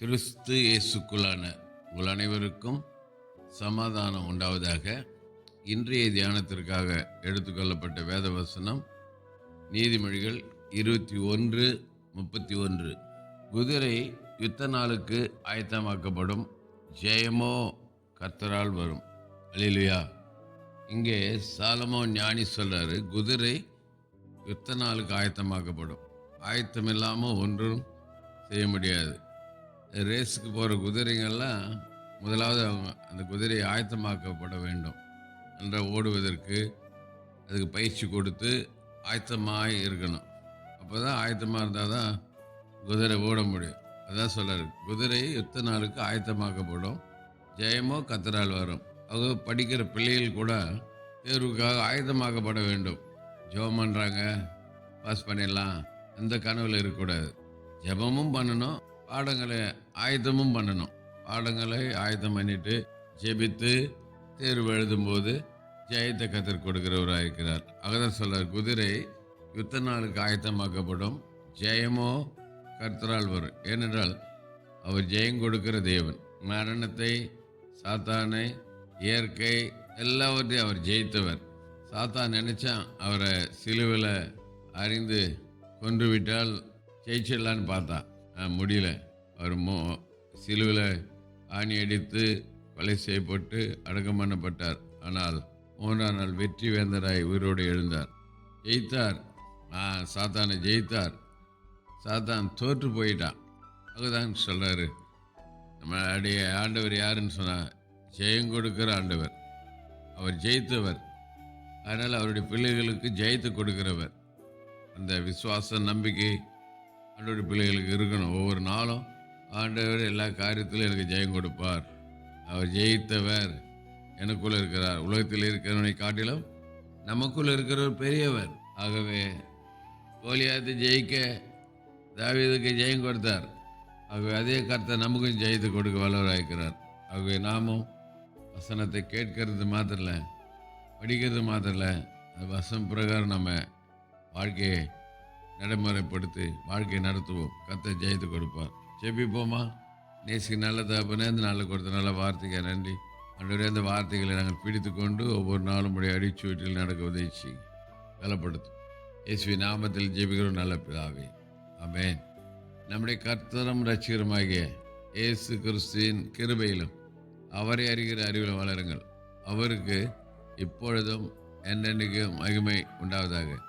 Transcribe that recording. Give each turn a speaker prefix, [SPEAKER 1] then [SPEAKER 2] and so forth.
[SPEAKER 1] கிறிஸ்து இயேசுக்குள்ளான உங்கள் அனைவருக்கும் சமாதானம் உண்டாவதாக இன்றைய தியானத்திற்காக எடுத்துக்கொள்ளப்பட்ட வேத வசனம் நீதிமொழிகள் இருபத்தி ஒன்று முப்பத்தி ஒன்று. குதிரை யுத்த நாளுக்கு ஆயத்தமாக்கப்படும் ஜெயமோ கத்தரால் வரும். அல்லேலூயா. இங்கே சாலமோ ஞானி சொல்கிறாரு குதிரை யுத்த நாளுக்கு ஆயத்தமாக்கப்படும். ஆயத்தம் இல்லாமல் ஒன்றும் செய்ய முடியாது. ரேஸுக்கு போகிற குதிரைங்கள்லாம் முதலாவது அவங்க அந்த குதிரையை ஆயத்தமாக்கப்பட வேண்டும். என்ற ஓடுவதற்கு அதுக்கு பயிற்சி கொடுத்து ஆயத்தமாக இருக்கணும். அப்போ தான் ஆயத்தமாக இருந்தால் தான் குதிரை ஓட முடியும். அதான் சொல்கிறார் குதிரை யுத்த நாளுக்கு ஆயத்தமாக்கப்படும்? ஜெயமோ கத்தரால் வரும். அவங்க படிக்கிற பிள்ளைகள் கூட தேர்வுக்காக ஆயத்தமாக்கப்பட வேண்டும். ஜெபம் பண்ணுறாங்க பாஸ் பண்ணிடலாம். அந்த கனவில் இருக்கக்கூடாது. ஜெபமும் பண்ணணும். பாடங்களை ஆயத்தமும் பண்ணணும். பாடங்களை ஆயத்தம் பண்ணிட்டு ஜெபித்து தேர்வு எழுதும்போது ஜெயத்தை கத்தர் கொடுக்கிறவராக இருக்கிறார் அகதான் சொல்றார் குதிரை யுத்த நாளுக்கு ஆயத்தமாக்கப்படும். ஜெயமோ கர்த்தரால் வரும். ஏனென்றால் அவர் ஜெயம் கொடுக்கிற தேவன். மரணத்தை சாத்தானை இயற்கை எல்லாவற்றையும் அவர் ஜெயித்தவர். சாத்தான் நினைச்சான் அவரை சிலுவில் அறிந்து கொன்று விட்டால் ஜெயிச்சிடலான்னு பார்த்தான். முடியல. அவர் மோ சிலுவில் ஆணி அடித்து கொலை செய்யப்பட்டு அடக்கம் பண்ணப்பட்டார். ஆனால் மூன்றாம் நாள் வெற்றி வேந்தராய் உயிரோடு எழுந்தார். ஜெயித்தார். சாத்தானை ஜெயித்தார். சாத்தான் தோற்று போயிட்டான். அதுதான் சொல்கிறாரு நம்ம ஆண்டவர் யாருன்னு சொன்னால் ஜெயம் கொடுக்கிற ஆண்டவர். அவர் ஜெயித்தவர். அதனால் அவருடைய பிள்ளைகளுக்கு ஜெயித்து கொடுக்கிறவர். அந்த விசுவாச நம்பிக்கை ஆண்டவருடைய பிள்ளைகளுக்கு இருக்கணும் ஒவ்வொரு நாளும். ஆண்டவர் எல்லா காரியத்திலும் எனக்கு ஜெயம் கொடுப்பார். அவர் ஜெயித்தவர். எனக்குள்ளே இருக்கிறார். உலகத்தில் இருக்கிறவனை காட்டிலும் நமக்குள்ளே இருக்கிறவர் பெரியவர். ஆகவே கோலியாத்து ஜெயிக்க தாவீதுக்கு ஜெயம் கொடுத்தார். ஆகவே அதே கருத்தை நமக்கும் ஜெயித்து கொடுக்க வல்லவராயிருக்கிறார் ஆகவே நாமும் வசனத்தை கேட்கறது மாத்திரம் படிக்கிறது மாத்திரம் இல்ல, அந்த வசனம் பிரகாரம் நம்ம வாழ்க்கையை நடைமுறைப்படுத்தி வாழ்க்கையை நடத்துவோம். கர்த்தர் ஜெயித்து கொடுப்பார். ஜெபிப்போமா? நேசிக்கு நல்ல தகப்பனே இந்த நல்ல கொடுத்த நல்ல வார்த்தைக்கு நன்றி. அன்றைய அந்த வார்த்தைகளை நாங்கள் பிடித்து கொண்டு ஒவ்வொரு நாளும் உடைய அடிச்சு வீட்டில் நடக்க உதவி செய்யுங்க. பலப்படுத்தும். இயேசுவி நாமத்தில் ஜெபிக்கிறோம் நல்ல பிதாவே. அமேன் நம்முடைய கர்த்தரும் ரசிகருமாகிய இயேசு கிறிஸ்துவின் கிருபையிலும் அவரை அறிகிற அறிவிலும் வளருங்கள். அவருக்கு இப்பொழுதும் என்னென்னைக்கும் மகிமை உண்டாவதாக.